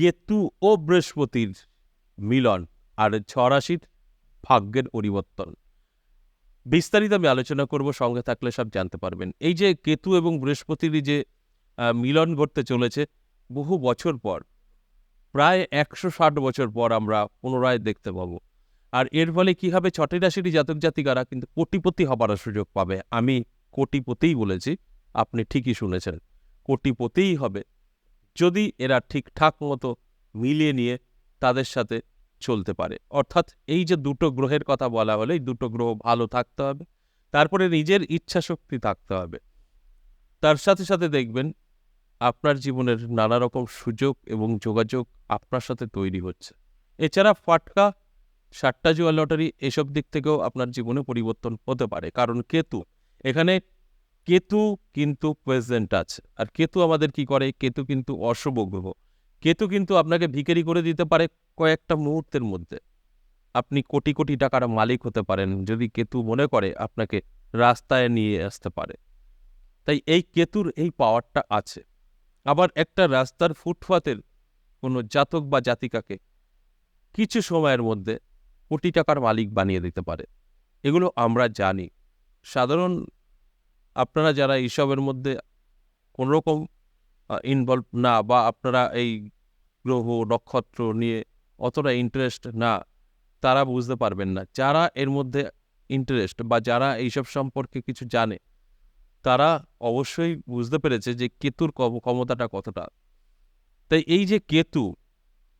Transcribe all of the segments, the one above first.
কেতু ও বৃহস্পতির মিলন আর ছ রাশির ভাগ্যের পরিবর্তন। বিস্তারিত আমি আলোচনা করব, সঙ্গে থাকলে সব জানতে পারবেন। এই যে কেতু এবং বৃহস্পতির যে মিলন ঘটতে চলেছে, বহু বছর পর, প্রায় একশো ষাট বছর পর আমরা পুনরায় দেখতে পাবো। আর এর ফলে কী হবে, ছটি রাশির জাতক জাতিকারা কিন্তু কোটিপতি হবার সুযোগ পাবে। আমি কোটিপতিই বলেছি, আপনি ঠিকই শুনেছেন, কোটিপতিই হবে। যদি এরা ঠিকঠাক মতো মিলিয়ে নিয়ে তাদের সাথে চলতে পারে। অর্থাৎ এই যে দুটো গ্রহের কথা বলা হলে, এই দুটো গ্রহ ভালো থাকতে হবে, তারপরে নিজের ইচ্ছা শক্তি থাকতে হবে। তার সাথে সাথে দেখবেন আপনার জীবনের নানা রকম সুযোগ এবং যোগাযোগ আপনার সাথে তৈরি হচ্ছে। এছাড়া ফাটকা, সাতটা জুয়া লটারি এসব দিক থেকেও আপনার জীবনে পরিবর্তন হতে পারে। কারণ কেতু, এখানে কেতু কিন্তু প্রেজেন্ট আছে। আর কেতু আমাদের কি করে? কেতু কিন্তু অশুভ গ্রহ। কেতু কিন্তু আপনাকে ভিখারি করে দিতে পারে কয়েকটা মুহূর্তের মধ্যে। আপনি কোটি কোটি টাকার মালিক হতে পারেন, যদি কেতু মনে করে আপনাকে রাস্তায় নিয়ে আসতে পারে। তাই এই কেতুর এই পাওয়ারটা আছে। আবার একটা রাস্তার ফুটপাতের কোনো জাতক বা জাতিকাকে কিছু সময়ের মধ্যে কোটি টাকার মালিক বানিয়ে দিতে পারে। এগুলো আমরা জানি। সাধারণ আপনারা যারা এইসবের মধ্যে কোনোরকম ইনভলভ না বা আপনারা এই গ্রহ, নক্ষত্র নিয়ে অতটা ইন্টারেস্ট না, তারা বুঝতে পারবেন না। যারা এর মধ্যে ইন্টারেস্ট বা যারা এইসব সম্পর্কে কিছু জানে, তারা অবশ্যই বুঝতে পেরেছে যে কেতুর ক্ষমতাটা কতটা। তাই এই যে কেতু,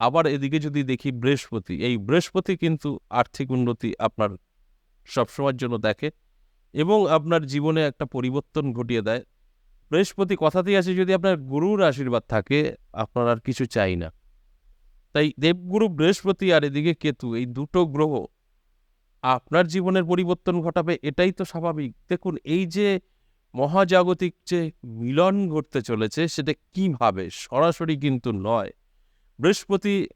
আবার এদিকে যদি দেখি বৃহস্পতি, এই বৃহস্পতি কিন্তু আর্থিক উন্নতি আপনার সবসময়ের জন্য দেখে। এবং আপনার জীবনে একটা পরিবর্তন ঘটিয়ে দেয়। বৃহস্পতি কথাতেই আছে, যদি আপনার গুরুর আশীর্বাদ থাকে, আপনার আর কিছু চাই না। তাই দেবগুরু, বৃহস্পতি আর এদিকে কেতু, এই দুটো গ্রহ আপনার জীবনের পরিবর্তন ঘটাবে, এটাই তো স্বাভাবিক। দেখুন, এই যে মহাজাগতিক যে মিলন ঘটতে চলেছে, সেটা কীভাবে? সরাসরি কিন্তু নয়। বৃহস্পতি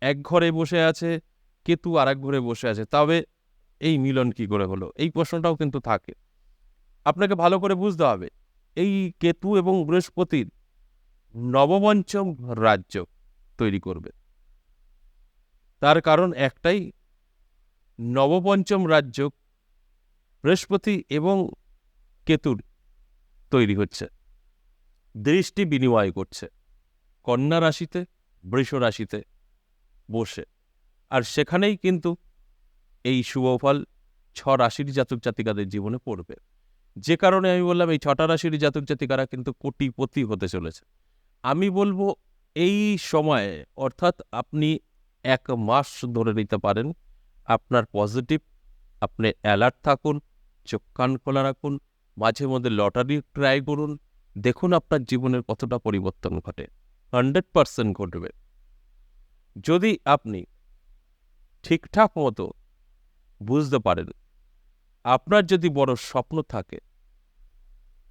এক ঘরে বসে আছে, কেতু আর এক ঘরে বসে আছে। তবে এই মিলন কি করে হলো? এই প্রশ্নটাও কিন্তু থাকে। আপনাকে ভালো করে বুঝতে হবে, এই কেতু এবং বৃহস্পতির নবপঞ্চম রাজ্য তৈরি করবে। তার কারণ একটাই নবপঞ্চম রাজ্য বৃহস্পতি এবং কেতুর তৈরি হচ্ছে, দৃষ্টি বিনিময় করছে, কন্যা রাশিতে, বৃষ রাশিতে বসে। আর সেখানেই কিন্তু এই শুভফল ছ রাশির জাতক জাতিকাদের জীবনে পড়বে। যে কারণে আমি বললাম এই ছটা রাশির জাতক জাতিকারা কিন্তু কোটিপতি হতে চলেছে। আমি বলব এই সময়ে অর্থাৎ আপনি এক মাস ধরে নিতে পারেন, আপনার পজিটিভ, আপনি অ্যালার্ট থাকুন, চোখ কান খোলা রাখুন, মাঝে মধ্যে লটারি ট্রাই করুন, দেখুন আপনার জীবনের কতটা পরিবর্তন ঘটে। হান্ড্রেড পারসেন্ট ঘটবে। যদি আপনি ঠিকঠাক মতো বুঝতে পারেন। আপনার যদি বড় স্বপ্ন থাকে,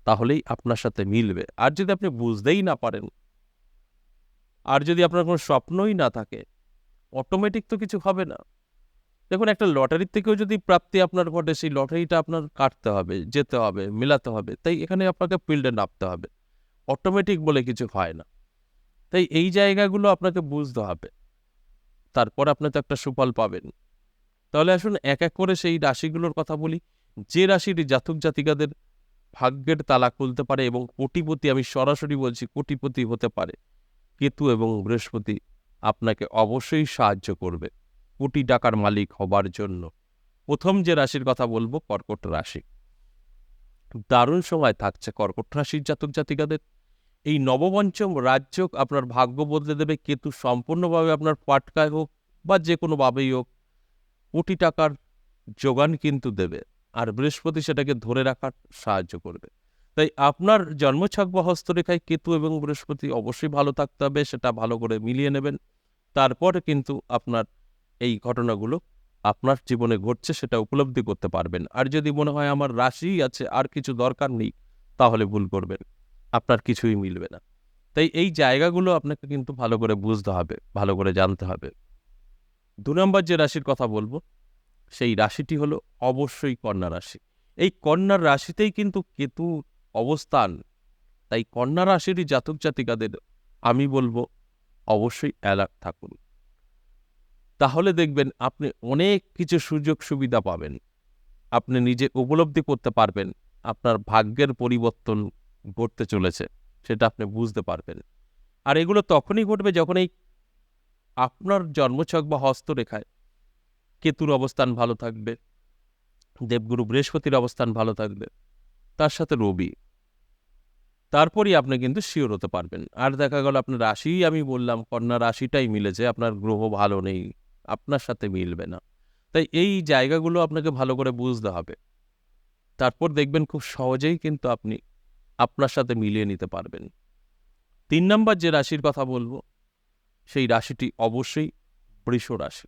তাহলেই আপনার সাথে মিলবে। আর যদি আপনি বুঝতেই না পারেন, আর যদি আপনার কোনো স্বপ্নই না থাকে অটোমেটিক তো কিছু হবে না। দেখুন, একটা লটারির থেকেও যদি প্রাপ্তি আপনার ঘটে, সেই লটারিটা আপনার কাটতে হবে, যেতে হবে, মেলাতে হবে। তাই এখানে আপনাকে ফিল্ডে নামতে হবে। অটোমেটিক বলে কিছু হয় না। তাই এই জায়গাগুলো আপনাকে বুঝতে হবে। তারপর আপনি তো একটা সুফল পাবেন। তাহলে আসুন এক এক করে সেই রাশিগুলোর কথা বলি। যে রাশির জাতক জাতিকাদের ভাগ্যের তালা খুলতে পারে এবং কোটিপতি, আমি সরাসরি বলছি কোটিপতি হতে পারে। কেতু এবং বৃহস্পতি আপনাকে অবশ্যই সাহায্য করবে কোটি টাকার মালিক হবার জন্য। প্রথম যে রাশির কথা বলব, কর্কট রাশি। দারুণ সময় থাকছে কর্কট রাশির জাতক জাতিকাদের। এই নবপঞ্চম রাজ্য আপনার ভাগ্য বদলে দেবে। কেতু সম্পূর্ণভাবে আপনার পাটকায় হোক বা যে কোনোভাবেই হোক কোটি টাকার যোগান কিন্তু দেবে আর বৃহস্পতি সেটাকে ধরে রাখার সাহায্য করবে। তাই আপনার জন্মছক বা হস্তরেখায় কেতু এবং বৃহস্পতি অবশ্যই ভালো থাকতে হবে, সেটা ভালো করে মিলিয়ে নেবেন। তারপরে কিন্তু আপনার এই ঘটনাগুলো আপনার জীবনে ঘটছে, সেটা উপলব্ধি করতে পারবেন। আর যদি মনে হয় আমার রাশিই আছে, আর কিছু দরকার নেই, তাহলে ভুল করবেন। আপনার কিছুই মিলবে না। তাই এই জায়গাগুলো আপনাকে কিন্তু ভালো করে বুঝতে হবে, ভালো করে জানতে হবে। দু নম্বর যে রাশির কথা বলব, সেই রাশিটি হলো অবশ্যই কন্যা রাশি। এই কন্যার রাশিতেই কিন্তু কেতু অবস্থান। তাই কন্যা রাশিরই জাতক জাতিকাদের আমি বলব, অবশ্যই অ্যালার্ট থাকুন। তাহলে দেখবেন আপনি অনেক কিছু সুযোগ সুবিধা পাবেন। আপনি নিজে উপলব্ধি করতে পারবেন, আপনার ভাগ্যের পরিবর্তন ঘটতে চলেছে, সেটা আপনি বুঝতে পারবেন। আর এগুলো তখনই ঘটবে যখন এই আপনার জন্মছক বা হস্তরেখায় কেতুর অবস্থান ভালো থাকবে, দেবগুরু বৃহস্পতির অবস্থান ভালো থাকবে, তার সাথে রবি। তারপরই আপনি কিন্তু শিওর হতে পারবেন। আর দেখা গেল আপনার রাশিই আমি বললাম, কন্যা রাশিটাই মিলেছে, আপনার গ্রহ ভালো নেই, আপনার সাথে মিলবে না। তাই এই জায়গাগুলো আপনাকে ভালো করে বুঝতে হবে। তারপর দেখবেন খুব সহজেই কিন্তু আপনি আপনার সাথে মিলিয়ে নিতে পারবেন। তিন নম্বর যে রাশির কথা বলব সেই রাশিটি অবশ্যই বৃষ রাশি।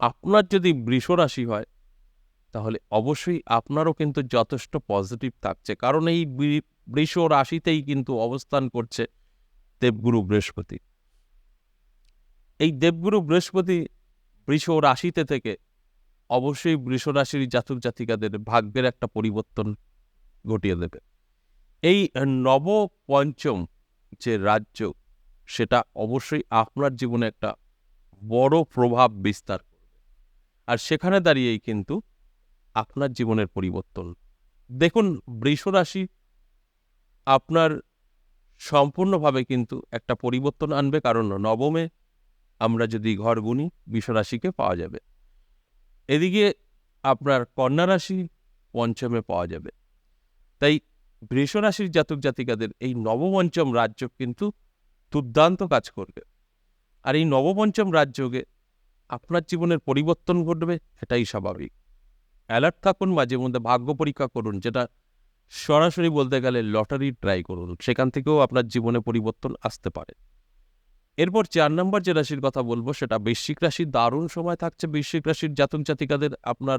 আপনার যদি বৃষ রাশি হয়, তাহলে অবশ্যই আপনারও কিন্তু যথেষ্ট পজিটিভ থাকছে। কারণ এই বৃষ রাশিতেই কিন্তু অবস্থান করছে দেবগুরু বৃহস্পতি। এই দেবগুরু বৃহস্পতি বৃষ রাশিতে থেকে অবশ্যই বৃষ রাশির জাতক জাতিকাদের ভাগ্যের একটা পরিবর্তন ঘটিয়ে দেবে। এই নব পঞ্চম যে রাজ্য সেটা অবশ্যই আপনার জীবনে একটা বড় প্রভাব বিস্তার করবে। আর সেখানে দাঁড়িয়েই কিন্তু আপনার জীবনের পরিবর্তন। দেখুন বৃষ রাশি আপনার সম্পূর্ণভাবে কিন্তু একটা পরিবর্তন আনবে, কারণ নবমে আমরা যদি ঘর গুনি বিশ্বরাশিকে পাওয়া যাবে। এদিকে আপনার কন্যা রাশি পঞ্চমে পাওয়া যাবে। তাই বৃষরাশির জাতক জাতিকাদের এই নবপঞ্চম রাজ্য কিন্তু দুর্দান্ত কাজ করবে। আর এই নবপঞ্চম রাজযোগে আপনার জীবনের পরিবর্তন ঘটবে এটাই স্বাভাবিক। অ্যালার্ট থাকুন, মাঝে মধ্যে ভাগ্য পরীক্ষা করুন, যেটা সরাসরি বলতে গেলে লটারি ট্রাই করুন, সেখান থেকেও আপনার জীবনে পরিবর্তন আসতে পারে। এরপর চার নম্বর যে রাশির কথা বলব, সেটা বৃশ্চিক রাশির দারুণ সময় থাকছে। বৃশ্চিক রাশির জাতক জাতিকাদের আপনার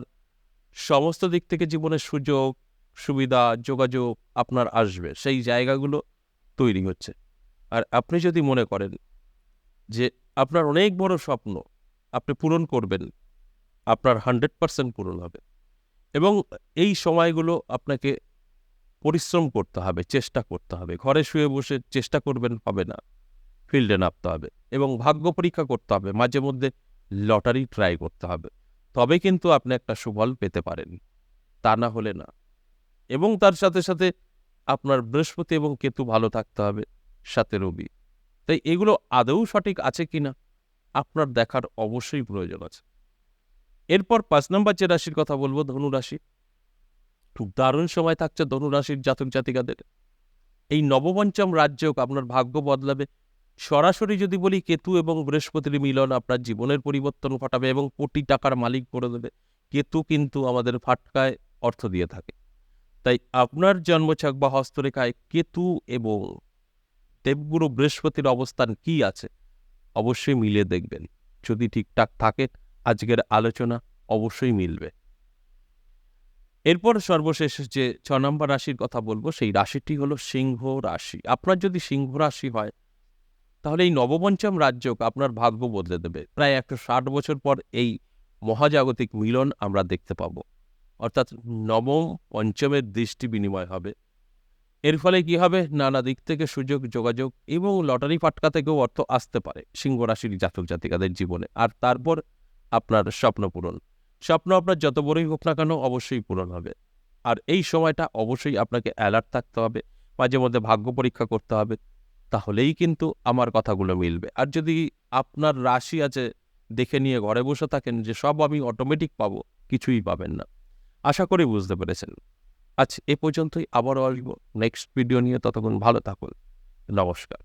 সমস্ত দিক থেকে জীবনের সুযোগ, সুবিধা, যোগাযোগ আপনার আসবে। সেই জায়গাগুলো তৈরি হচ্ছে। আর আপনি যদি মনে করেন যে আপনার অনেক বড় স্বপ্ন আপনি পূরণ করবেন, আপনার হান্ড্রেড পার্সেন্ট পূরণ হবে এবং এই সময়গুলো আপনাকে পরিশ্রম করতে হবে, চেষ্টা করতে হবে। ঘরে শুয়ে বসে চেষ্টা করবেন হবে না ফিল্ডে নামতে হবে এবং ভাগ্য পরীক্ষা করতে হবে, মাঝে মধ্যে লটারি ট্রাই করতে হবে। তবে কিন্তু আপনি একটা সুফল পেতে পারেন, তা না হলে না। এবং তার সাথে সাথে আপনার বৃহস্পতি এবং কেতু ভালো থাকতে হবে। সাথে রবি। তাই এগুলো আদৌ সঠিক আছে কিনা, আপনার দেখার অবশ্যই প্রয়োজন আছে। এরপর পাঁচ নম্বর যে রাশির কথা বলব ধনুরাশি খুব দারুণ সময় থাকছে ধনুরাশির জাতক জাতিকাদের। এই নবপঞ্চম রাজ্য আপনার ভাগ্য বদলাবে। সরাসরি যদি বলি কেতু এবং বৃহস্পতির মিলন আপনার জীবনের পরিবর্তন ঘটাবে এবং কোটি টাকার মালিক করে দেবে। কেতু কিন্তু আমাদের ফাটকায় অর্থ দিয়ে থাকে। তাই আপনার জন্মছক বা হস্তরেখায় কেতু এবং দেবগুরু বৃহস্পতির অবস্থান কি আছে? অবশ্যই মিলে দেখবেন। যদি ঠিকঠাক থাকে, আজকের আলোচনা অবশ্যই মিলবে। এরপর সর্বশেষ যে ছ নম্বর রাশির কথা বলব, সেই রাশিটি হলো সিংহ রাশি। আপনার যদি সিংহ রাশি হয়, তাহলে এই নবপঞ্চম রাজ্য আপনার ভাগ্য বদলে দেবে। প্রায় একশো ষাট বছর পর এই মহাজাগতিক মিলন আমরা দেখতে পাব। অর্থাৎ নবম পঞ্চমের দৃষ্টি বিনিময় হবে। এর ফলে কি হবে? নানা দিক থেকে সুযোগ, যোগাযোগ এবং লটারি ফাটকা থেকেও অর্থ আসতে পারে সিংহ রাশির জাতক জাতিকাদের জীবনে। আর তারপর আপনার স্বপ্ন পূরণ। স্বপ্ন আপনার যত বড়ই হোক না কেন অবশ্যই পূরণ হবে। আর এই সময়টা অবশ্যই আপনাকে অ্যালার্ট থাকতে হবে। মাঝে মধ্যে ভাগ্য পরীক্ষা করতে হবে। তাহলেই কিন্তু আমার কথাগুলো মিলবে। আর যদি আপনার রাশি আছে, দেখে নিয়ে ঘরে বসে থাকেন যে সব আমি অটোমেটিক পাবো, কিছুই পাবেন না। আশা করি বুঝতে পেরেছেন। আজ এ পর্যন্তই আবারও আসব নেক্সট ভিডিও নিয়ে ততক্ষণ ভালো থাকুন। নমস্কার।